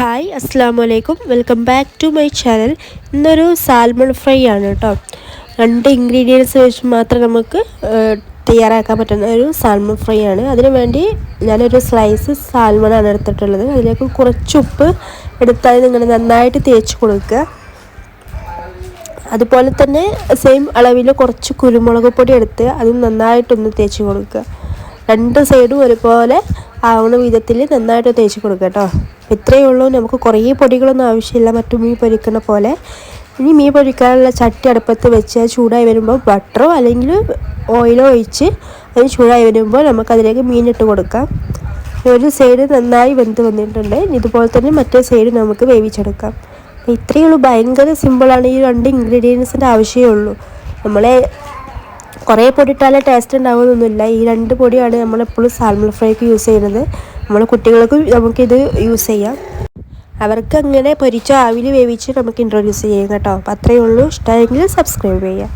Hi അസ്സാം വലൈക്കും welcome back to my channel ഇന്നൊരു സാൽമൺ ഫ്രൈ ആണ് കേട്ടോ. രണ്ട് ഇൻഗ്രീഡിയൻസ് വെച്ച് മാത്രം നമുക്ക് തയ്യാറാക്കാൻ പറ്റുന്ന ഒരു സാൽമൺ ഫ്രൈ ആണ്. അതിനു വേണ്ടി ഞാനൊരു സ്ലൈസ് സാൽമൺ ആണ് എടുത്തിട്ടുള്ളത്. അതിലേക്ക് കുറച്ച് ഉപ്പ് എടുത്താൽ നിങ്ങൾ നന്നായിട്ട് തേച്ച് കൊടുക്കുക. അതുപോലെ തന്നെ സെയിം അളവിൽ കുറച്ച് കുരുമുളക് പൊടി എടുത്ത് അതും നന്നായിട്ടൊന്ന് തേച്ച് കൊടുക്കുക. രണ്ട് സൈഡും ഒരുപോലെ ആവണ വിധത്തിൽ നന്നായിട്ട് തേച്ച് കൊടുക്കുക കേട്ടോ. ഇത്രയേ ഉള്ളൂ. നമുക്ക് കുറേ പൊടികളൊന്നും ആവശ്യമില്ല. മറ്റു മീൻ പൊരിക്കുന്ന പോലെ. ഇനി മീൻ പൊരിക്കാനുള്ള ചട്ടി അടുപ്പത്ത് വെച്ച് ചൂടായി വരുമ്പോൾ ബട്ടറോ അല്ലെങ്കിൽ ഓയിലോ ഒഴിച്ച് അത് ചൂടായി വരുമ്പോൾ നമുക്കതിലേക്ക് മീനിട്ട് കൊടുക്കാം. ഒരു സൈഡ് നന്നായി വെന്ത് വന്നിട്ടുണ്ട്. ഇതുപോലെ തന്നെ മറ്റേ സൈഡ് നമുക്ക് വേവിച്ചെടുക്കാം. ഇത്രയേ ഉള്ളൂ. ഭയങ്കര സിമ്പിളാണ് ഈ രണ്ട് ഇൻഗ്രീഡിയൻസിന്റെ ആവശ്യമേ ഉള്ളൂ. നമ്മളെ കുറേ പൊടി ഇട്ടാലേ ടേസ്റ്റ് ഉണ്ടാവുമെന്നൊന്നുമില്ല ഈ രണ്ട് പൊടിയാണ് നമ്മളെപ്പോഴും സാൽമൺ ഫ്രൈക്ക് യൂസ് ചെയ്യുന്നത്. നമ്മൾ കുട്ടികൾക്ക് നമുക്കിത് യൂസ് ചെയ്യാം. അവർക്ക് അങ്ങനെ പൊരിച്ച ആവിൽ വേവിച്ച് നമുക്ക് ഇൻട്രൊഡ്യൂസ് ചെയ്യാം കേട്ടോ. അപ്പോൾ അത്രയേ ഉള്ളൂ. ഇഷ്ടമായെങ്കിൽ സബ്സ്ക്രൈബ് ചെയ്യാം.